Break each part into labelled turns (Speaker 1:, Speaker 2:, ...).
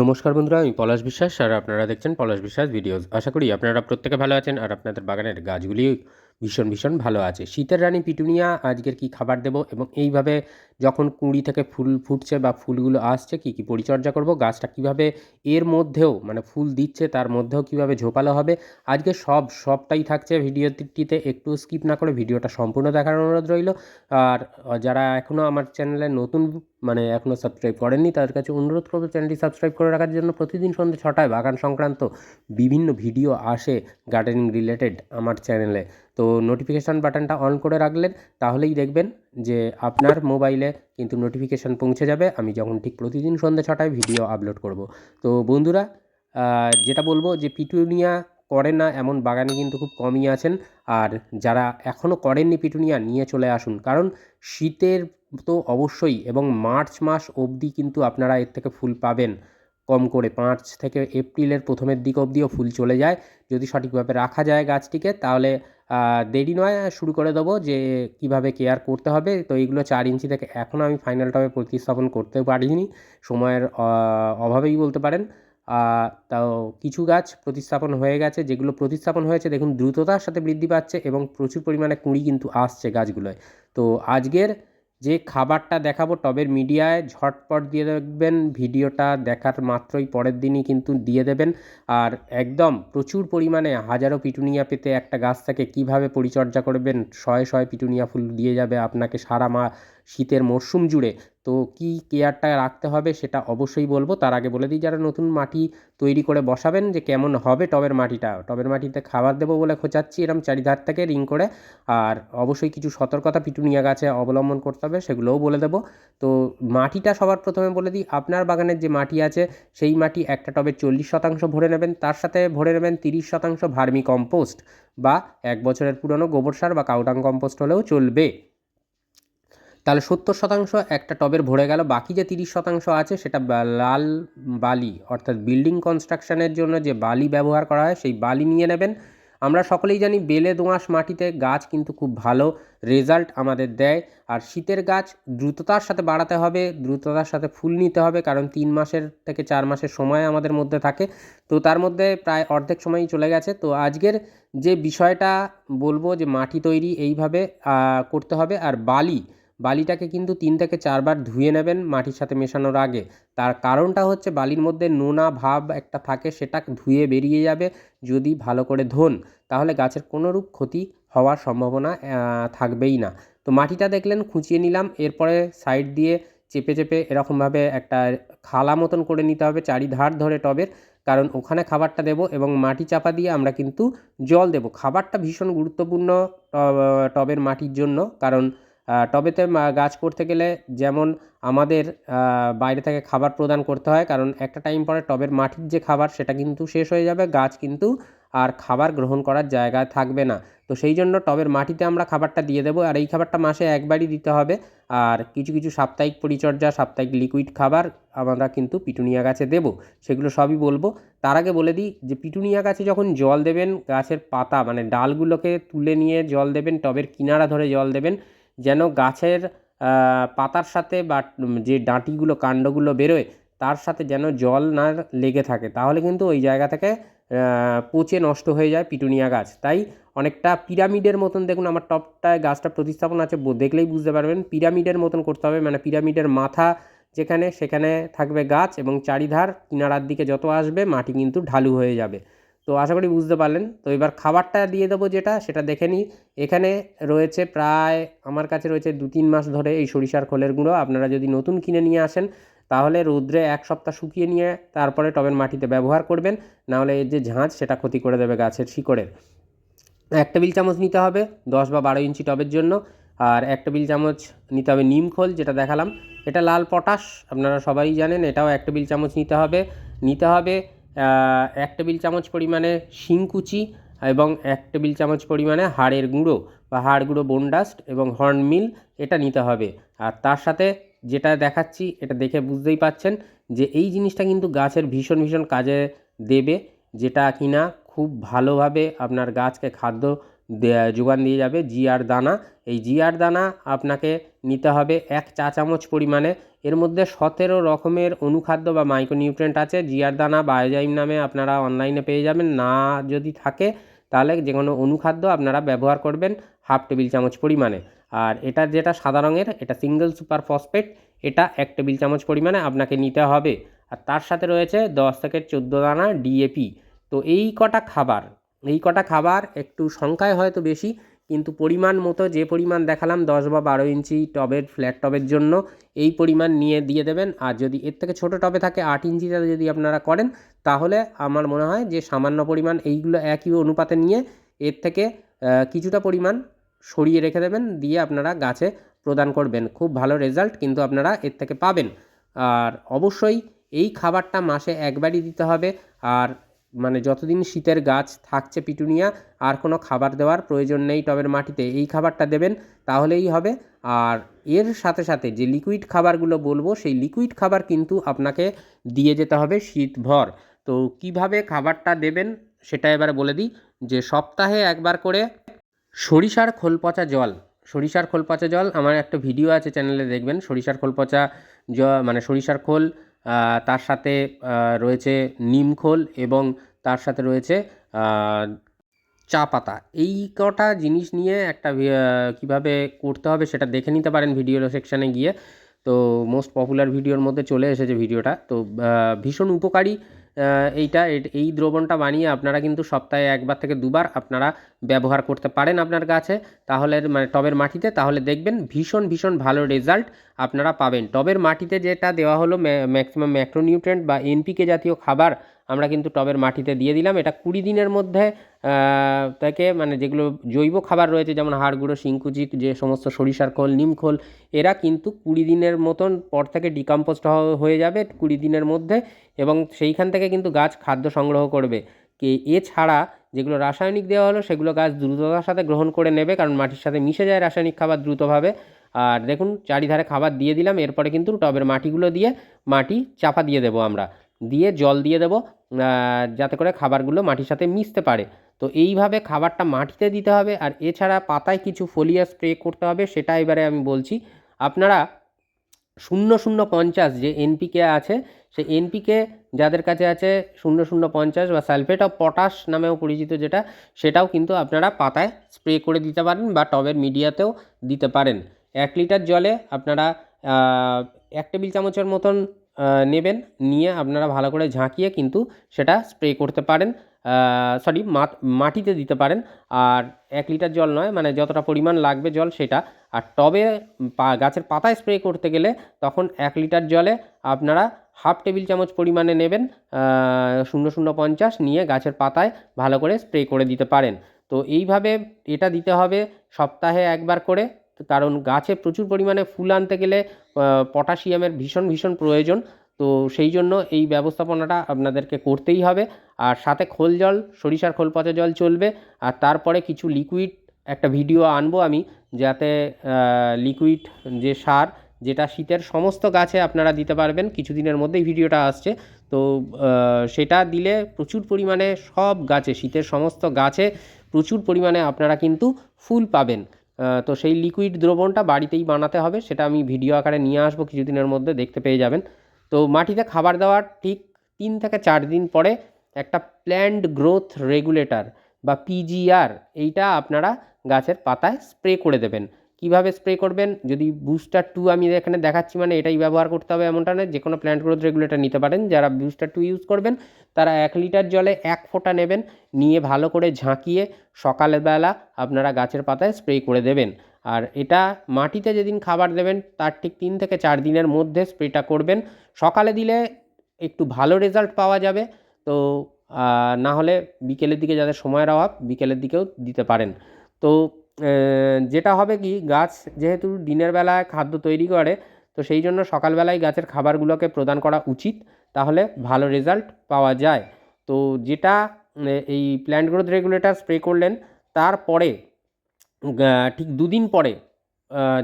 Speaker 1: নমস্কার বন্ধুরা, আমি পলাশ বিশ্বাস আর আপনারা দেখছেন পলাশ বিশ্বাস ভিডিওস। আশা করি আপনারা প্রত্যেকে ভালো আছেন আর আপনাদের বাগানের গাছগুলি ভীষণ ভীষণ ভালো আছে। শীতের রানী পিটুনিয়া, আজকের কি খাবার দেব এবং এইভাবে যখন কুঁড়ি থেকে ফুল ফুটছে বা ফুলগুলো আসছে, কি কি পরিচর্যা করব, গাছটা কীভাবে এর মধ্যেও মানে ফুল দিচ্ছে তার মধ্যেও কীভাবে ঝোপালো হবে, আজকে সব, সবটাই থাকছে ভিডিওটিতে, একটু স্কিপ না করে ভিডিওটা সম্পূর্ণ দেখার অনুরোধ রইল। আর যারা এখনও আমার চ্যানেলে নতুন মানে এখনও সাবস্ক্রাইব করেননি, তাদের কাছে অনুরোধ করব চ্যানেলটি সাবস্ক্রাইব করে রাখার জন্য প্রতিদিন সন্ধ্যে ছটায় বাগান সংক্রান্ত বিভিন্ন ভিডিও আসে গার্ডেনিং রিলেটেড আমার চ্যানেলে। তো নোটিফিকেশান বাটনটা অন করে রাখলেন, তাহলেই দেখবেন যে আপনার মোবাইলে কিন্তু নোটিফিকেশান পৌঁছে যাবে। আমি যখন ঠিক প্রতিদিন সন্ধ্যে ছটায় ভিডিও আপলোড করব। তো বন্ধুরা যেটা বলব যে পিটুনিয়া করে না, এমন বাগানে কিন্তু খুব কমই আছেন। আর যারা এখনও করেননি পিটুনিয়া, নিয়ে চলে আসুন। কারণ শীতের তো অবশ্যই এবং মার্চ মাস অবধি কিন্তু আপনারা এর থেকে ফুল পাবেন। কম করে পাঁচ থেকে এপ্রিলের প্রথমের দিক অবধিও ফুল চলে যায়। যদি সঠিকভাবে রাখা যায় গাছটিকে, তাহলে দেরি নয়, শুরু করে দেবো যে কীভাবে কেয়ার করতে হবে। তো এইগুলো চার ইঞ্চি থেকে এখনও আমি ফাইনাল টবে প্রতিস্থাপন করতে পারিনি। সময়ের অভাবেই বলতে পারেন। তাও কিছু গাছ প্রতিস্থাপন হয়ে গেছে। যেগুলো প্রতিস্থাপন হয়েছে, দেখুন, দ্রুততার সাথে বৃদ্ধি পাচ্ছে এবং প্রচুর পরিমাণে কুঁড়ি কিন্তু আসছে গাছগুলোয়। তো আজকের যে খাবারটা দেখাবো টবের মিডিয়ায় ঝটপট দিয়ে দেখবেন, ভিডিওটা দেখার মাত্রই পরের দিনই কিন্তু দিয়ে দেবেন। আর একদম প্রচুর পরিমাণে হাজারো পিটুনিয়া পেতে একটা গাছ থেকে কীভাবে পরিচর্যা করবেন, শয়ে শয়ে পিটুনিয়া ফুল দিয়ে যাবে, আপনাকে সারা মা শীতের মরশুম জুড়ে। তো কী কেয়ারটা রাখতে হবে সেটা অবশ্যই বলব। তার আগে বলে দিই, যারা নতুন মাটি তৈরি করে বসাবেন যে কেমন হবে টবের মাটিটা, টবের মাটিতে খাবার দেবো বলে খোঁচাচ্ছি এরম চারিধার থেকে রিং করে। আর অবশ্যই কিছু সতর্কতা পিটুনিয়া গাছে অবলম্বন করতে হবে, সেগুলোও বলে দেবো। তো মাটিটা সবার প্রথমে বলে দিই, আপনার বাগানের যে মাটি আছে, সেই মাটি একটা টবে চল্লিশ শতাংশ ভরে নেবেন। তার সাথে ভরে নেবেন তিরিশ শতাংশ ভার্মি কম্পোস্ট বা এক বছরের পুরনো গোবর সার বা কাউডাং কম্পোস্ট হলেও চলবে। তাহলে সত্তর শতাংশ একটা টবের ভরে গেল, বাকি যে তিরিশ শতাংশ আছে সেটা লাল বালি, অর্থাৎ বিল্ডিং কনস্ট্রাকশনের জন্য যে বালি ব্যবহার করা হয় সেই বালি নিয়ে নেবেন। আমরা সকলেই জানি বেলে দোঁয়াশ মাটিতে গাছ কিন্তু খুব ভালো রেজাল্ট আমাদের দেয়, আর শীতের গাছ দ্রুততার সাথে বাড়াতে হবে, দ্রুততার সাথে ফুল নিতে হবে, কারণ তিন মাসের থেকে চার মাসের সময় আমাদের মধ্যে থাকে। তো তার মধ্যে প্রায় অর্ধেক সময়ই চলে গেছে। তো আজকের যে বিষয়টা বলব যে মাটি তৈরি এইভাবে করতে হবে, আর বালি বালিটাকে কিন্তু তিন থেকে চারবার ধুয়ে নেবেন মাটির সাথে মেশানোর আগে। তার কারণটা হচ্ছে বালির মধ্যে নোনা ভাব একটা থাকে, সেটা ধুয়ে বেরিয়ে যাবে যদি ভালো করে ধোন। তাহলে গাছের কোনোরূপ ক্ষতি হওয়ার সম্ভাবনা থাকবেই না। তো মাটিটা দেখলেন, খুঁচিয়ে নিলাম, এরপরে সাইড দিয়ে চেপে চেপে এরকমভাবে একটা খালা মতন করে নিতে হবে চারিধার ধরে টবের, কারণ ওখানে খাবারটা দেবো এবং মাটি চাপা দিয়ে আমরা কিন্তু জল দেবো। খাবারটা ভীষণ গুরুত্বপূর্ণ টবের মাটির জন্য, কারণ টবেতে গাছ করতে গেলে যেমন আমাদের বাইরে থেকে খাবার প্রদান করতে হয়, কারণ একটা টাইম পরে টবের মাটির যে খাবার সেটা কিন্তু শেষ হয়ে যাবে, গাছ কিন্তু আর খাবার গ্রহণ করার জায়গায় থাকবে না। তো সেই জন্য টবের মাটিতে আমরা খাবারটা দিয়ে দেবো, আর এই খাবারটা মাসে একবারই দিতে হবে। আর কিছু কিছু সাপ্তাহিক পরিচর্যা, সাপ্তাহিক লিকুইড খাবার আমরা কিন্তু পিটুনিয়া গাছে দেবো, সেগুলো সবই বলব। তার আগে বলে দিই যে পিটুনিয়া গাছে যখন জল দেবেন, গাছের পাতা মানে ডালগুলোকে তুলে নিয়ে জল দেবেন, টবের কিনারা ধরে জল দেবেন যেন গাছের পাতার সাথে বা যে ডাঁটিগুলো, কাণ্ডগুলো বেরোয়, তার সাথে যেন জল না লেগে থাকে। তাহলে কিন্তু ওই জায়গা থেকে পচে নষ্ট হয়ে যায় পিটুনিয়া গাছ। তাই অনেকটা পিরামিডের মতন, দেখুন আমার টপটায় গাছটা প্রতিস্থাপন আছে দেখলেই বুঝতে পারবেন, পিরামিডের মতন করতে হবে। মানে পিরামিডের মাথা যেখানে, সেখানে থাকবে গাছ এবং চারিধার কিনারার দিকে যত আসবে, মাটি কিন্তু ঢালু হয়ে যাবে। তো আশা করি বুঝতে পারলেন। তো এবার খাবারটা দিয়ে দেবো যেটা, সেটা দেখে নিই। এখানে রয়েছে প্রায়, আমার কাছে রয়েছে দু তিন মাস ধরে এই সরিষার খোলের গুঁড়ো। আপনারা যদি নতুন কিনে নিয়ে আসেন, তাহলে রৌদ্রে এক সপ্তাহ শুকিয়ে নিয়ে তারপরে টবের মাটিতে ব্যবহার করবেন। নাহলে এর যে ঝাঁঝ সেটা ক্ষতি করে দেবে গাছের শিকড়ের। এক টেবিল চামচ নিতে হবে দশ বা বারো ইঞ্চি টবের জন্য। আর এক টেবিল চামচ নিতে হবে নিম খোল, যেটা দেখালাম। এটা লাল পটাশ, আপনারা সবাই জানেন, এটাও এক টেবিল চামচ নিতে হবে। নিতে হবে এক টেবিল চামচ পরিমাণে শিংকুচি এবং এক টেবিল চামচ পরিমাণে হাড়ের গুঁড়ো বা হাড় গুঁড়ো বোনডাস্ট এবং হর্ন মিল এটা নিতে হবে। আর তার সাথে যেটা দেখাচ্ছি, এটা দেখে বুঝতেই পাচ্ছেন যে এই জিনিসটা কিন্তু গাছের ভীষণ ভীষণ কাজে দেবে, যেটা কিনা খুব ভালোভাবে আপনার গাছকে খাদ্য দেয়া- যোগান দিয়ে যাবে জিআর দানা। এই জিআর দানা আপনাকে নিতে হবে এক চা চামচ পরিমাণে। এর মধ্যে সতেরো রকমের অনুখাদ্য বা মাইক্রোনিউট্রেন্ট আছে। জিআর দানা বায়োজাইম নামে আপনারা অনলাইনে পেয়ে যাবেন। না যদি থাকে, তাহলে যে কোনো অনুখাদ্য আপনারা ব্যবহার করবেন হাফ টেবিল চামচ পরিমাণে। আর এটা যেটা সাদা রঙের, এটা সিঙ্গেল সুপার ফসফেট, এটা এক টেবিল চামচ পরিমাণে আপনাকে নিতে হবে। আর তার সাথে রয়েছে দশ থেকে চোদ্দ দানা ডিএপি। তো এই কটা খাবার এই কটা খাবার একটু সংখ্যায় হয়তো বেশি, কিন্তু পরিমাণ মতো যে পরিমাণ দেখালাম, দশ বা বারো ইঞ্চি টবের, ফ্ল্যাট টবের জন্য, এই পরিমাণ নিয়ে দিয়ে দেবেন। আর যদি এর থেকে ছোটো টবে থাকে আট ইঞ্চিতে যদি আপনারা করেন, তাহলে আমার মনে হয় যে সামান্য পরিমাণ এইগুলো একই অনুপাতে নিয়ে এর থেকে কিছুটা পরিমাণ সরিয়ে রেখে দেবেন, দিয়ে আপনারা গাছে প্রদান করবেন। খুব ভালো রেজাল্ট কিন্তু আপনারা এর থেকে পাবেন। আর অবশ্যই এই খাবারটা মাসে একবারই দিতে হবে। আর মানে যতদিন শীতের গাছ থাকছে পিটুনিয়া, আর কোনো খাবার দেওয়ার প্রয়োজন নেই টবের মাটিতে, এই খাবারটা দেবেন, তাহলেই হবে। আর এর সাথে সাথে যে লিকুইড খাবারগুলো বলব, সেই লিকুইড খাবার কিন্তু আপনাকে দিয়ে যেতে হবে শীতভর। তো কীভাবে খাবারটা দেবেন, সেটা এবারে বলে দিই। যে সপ্তাহে একবার করে সরিষার খোল পচা জল, সরিষার খোল পচা জল, আমার একটা ভিডিও আছে চ্যানেলে দেখবেন, সরিষার খোল পচা জ মানে সরিষার খোল তার সাথে রয়েছে নিমখোল এবং তার সাথে রয়েছে চা পাতা। এই কটা জিনিস নিয়ে একটা কীভাবে করতে হবে সেটা দেখে নিতে পারেন ভিডিও সেকশানে গিয়ে। তো মোস্ট পপুলার ভিডিওর মধ্যে চলে এসেছে ভিডিওটা তো ভীষণ উপকারী। এইটা, এই দ্রবণটা বানিয়ে আপনারা কিন্তু সপ্তাহে একবার থেকে দুবার আপনারা ব্যবহার করতে পারেন আপনার গাছে। তাহলে মানে টবের মাটিতে, তাহলে দেখবেন ভীষণ ভীষণ ভালো রেজাল্ট আপনারা পাবেন। টবের মাটিতে যেটা দেওয়া হলো ম্যাক্সিমাম ম্যাক্রোনিউট্রেন্ট বা এনপিকে জাতীয় খাবার আমরা কিন্তু টবের মাটিতে দিয়ে দিলাম। এটা কুড়ি দিনের মধ্যে তাকে মানে যেগুলো জৈব খাবার রয়েছে, যেমন হাড় গুঁড়ো, শিংকুচি, যে সমস্ত সরিষার খোল, নিম খোল, এরা কিন্তু কুড়ি দিনের মতন পর থেকে ডিকম্পোস্ট হয়ে যাবে কুড়ি দিনের মধ্যে এবং সেইখান থেকে কিন্তু গাছ খাদ্য সংগ্রহ করবে। কে, এছাড়া যেগুলো রাসায়নিক দেওয়া হলো, সেগুলো গাছ দ্রুততার সাথে গ্রহণ করে নেবে, কারণ মাটির সাথে মিশে যায় রাসায়নিক খাবার দ্রুতভাবে। আর দেখুন, চারিধারে খাবার দিয়ে দিলাম, এরপরে কিন্তু টবের মাটিগুলো দিয়ে মাটি চাপা দিয়ে দেবো আমরা। দিয়ে জল দিয়ে দেবো যাতে করে খাবারগুলো মাটির সাথে মিশতে পারে। তো এইভাবে খাবারটা মাটিতে দিতে হবে আর এছাড়া পাতায় কিছু ফোলিয়া স্প্রে করতে হবে, সেটা এবারে আমি বলছি। আপনারা শূন্য শূন্য পঞ্চাশ যে এনপিকে আছে, সেই এনপিকে যাদের কাছে আছে শূন্য শূন্য পঞ্চাশ বা সালফেট অফ পটাশ নামেও পরিচিত যেটা, সেটাও কিন্তু আপনারা পাতায় স্প্রে করে দিতে পারেন বা টবের মিডিয়াতেও দিতে পারেন। এক লিটার জলে আপনারা এক টেবিল চামচের মতন নেবেন, নিয়ে আপনারা ভালো করে ঝাঁকিয়ে কিন্তু সেটা স্প্রে করতে পারেন সরি মাটিতে দিতে পারেন। আর এক লিটার জল নয় মানে যতটা পরিমাণ লাগবে জল সেটা। আর টবে গাছের পাতায় স্প্রে করতে গেলে তখন এক লিটার জলে আপনারা হাফ টেবিল চামচ পরিমাণে নেবেন শূন্য শূন্য পঞ্চাশ নিয়ে গাছের পাতায় ভালো করে স্প্রে করে দিতে পারেন। তো এইভাবে এটা দিতে হবে সপ্তাহে একবার করে। কারণ গাছে প্রচুর পরিমাণে ফুল আনতে গেলে পটাশিয়ামের ভীষণ ভীষণ প্রয়োজন। তো সেই জন্য এই ব্যবস্থাপনাটা আপনাদেরকে করতেই হবে। আর সাথে খোল জল, সরিষার খোল, পচা জল চলবে। আর তারপরে কিছু লিকুইড একটা ভিডিও আনব আমি, যাতে লিকুইড যে সার, যেটা শীতের সমস্ত গাছে আপনারা দিতে পারবেন, কিছুদিনের মধ্যেই ভিডিওটা আসছে। তো সেটা দিলে প্রচুর পরিমাণে সব গাছে, শীতের সমস্ত গাছে প্রচুর পরিমাণে আপনারা কিন্তু ফুল পাবেন। তো সেই লিকুইড দ্রবণটা বাড়িতেই বানাতে হবে, সেটা আমি ভিডিও আকারে নিয়ে আসব, কিছুদিনের মধ্যে দেখতে পেয়ে যাবেন। তো মাটিতে খাবার দেওয়ার ঠিক তিন থেকে চার দিন পরে একটা প্ল্যান্ট গ্রোথ রেগুলেটর বা পিজিআর এইটা আপনারা গাছের পাতায় স্প্রে করে দেবেন। কীভাবে স্প্রে করবেন? যদি বুস্টার টু আমি এখানে দেখাচ্ছি মানে এটাই ব্যবহার করতে হবে এমনটা নয় যে কোনো প্ল্যান্ট গ্রোথ রেগুলেটর নিতে পারেন। যারা বুস্টার টু ইউজ করবেন, তারা এক লিটার জলে এক ফোঁটা নেবেন, নিয়ে ভালো করে ঝাঁকিয়ে সকালবেলা আপনারা গাছের পাতায় স্প্রে করে দেবেন। আর এটা মাটিতে যেদিন খাবার দেবেন, তার ঠিক তিন থেকে চার দিনের মধ্যে স্প্রেটা করবেন। সকালে দিলে একটু ভালো রেজাল্ট পাওয়া যাবে। তো না হলে বিকেলের দিকে যাদের সময়ের অভাব, বিকেলের দিকেও দিতে পারেন। তো যেটা হবে কি, গাছ যেহেতু দিনের বেলায় খাদ্য তৈরি করে, তো সেই জন্য সকালবেলায় গাছের খাবারগুলোকে প্রদান করা উচিত, তাহলে ভালো রেজাল্ট পাওয়া যায়। তো যেটা এই প্ল্যান্ট গ্রোথ রেগুলেটর স্প্রে করলেন, তারপরে ঠিক দুদিন পরে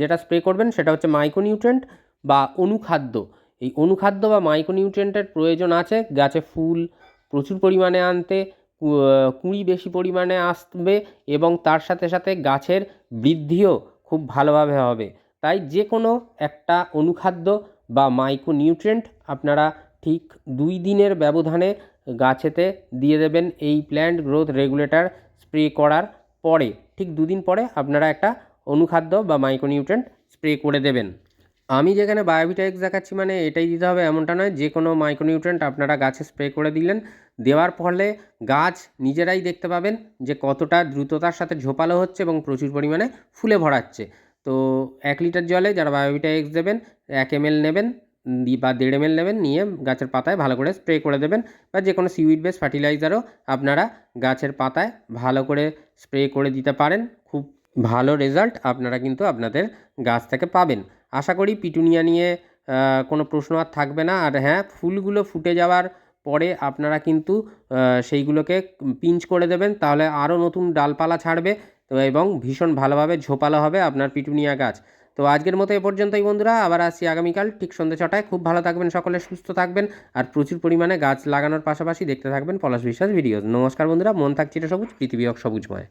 Speaker 1: যেটা স্প্রে করবেন সেটা হচ্ছে মাইক্রোনিউট্রেন্ট বা অনুখাদ্য। এই অনুখাদ্য বা মাইক্রোনিউট্রেন্টের প্রয়োজন আছে, গাছে ফুল প্রচুর পরিমাণে আনতে কুঁড়ি বেশি পরিমাণে আসবে এবং তার সাথে সাথে গাছের বৃদ্ধিও খুব ভালোভাবে হবে। তাই যে কোনো একটা অনুখাদ্য বা মাইক্রো নিউট্রিয়েন্ট আপনারা ঠিক দুই দিনের ব্যবধানে গাছেতে দিয়ে দেবেন এই প্ল্যান্ট গ্রোথ রেগুলেটর স্প্রে করার পরে। ঠিক দুদিন পরে আপনারা একটা অনুখাদ্য বা মাইক্রোনিউট্রেন্ট স্প্রে করে দেবেন। আমি যেখানে বায়োভিটা এক্স দেখাচ্ছি মানে এটাই দিতে হবে এমনটা নয়, যে কোনো মাইক্রোনিউট্রেন্ট আপনারা গাছে স্প্রে করে দিলেন, দেওয়ার ফলে গাছ নিজেরাই দেখতে পাবেন যে কতটা দ্রুততার সাথে ঝোপালো হচ্ছে এবং প্রচুর পরিমাণে ফুলে ভরাচ্ছে। তো এক লিটার জলে যারা বায়োভিটা এক্স দেবেন, এক এম নেবেন বা দেড় এম নেবেন, নিয়ে গাছের পাতায় ভালো করে স্প্রে করে দেবেন, বা যে কোনো সিউইড বেস ফার্টিলাইজারও আপনারা গাছের পাতায় ভালো করে স্প্রে করে দিতে পারেন, খুব ভালো রেজাল্ট আপনারা কিন্তু আপনাদের গাছ থেকে পাবেন। আশা করি পিটুনিয়া নিয়ে কোনো প্রশ্ন আর থাকবে না। আর হ্যাঁ ফুলগুলো ফুটে যাওয়ার পরে আপনারা কিন্তু সেইগুলোকে পিঞ্চ করে দেবেন, তাহলে আরও নতুন ডালপালা ছাড়বে তো এবং ভীষণ ভালোভাবে ঝোপালো হবে আপনার পিটুনিয়া গাছ। তো আজকের মতো এ পর্যন্তই বন্ধুরা, আবার আসছি আগামীকাল ঠিক সন্ধ্যে ছটায়। খুব ভালো থাকবেন সকলে, সুস্থ থাকবেন আর প্রচুর পরিমাণে গাছ লাগানোর পাশাপাশি দেখতে থাকবেন পলাশ বিশ্বাস ভিডিওস। নমস্কার বন্ধুরা, মন থাকছে সবুজ, পৃথিবী সবুজময়।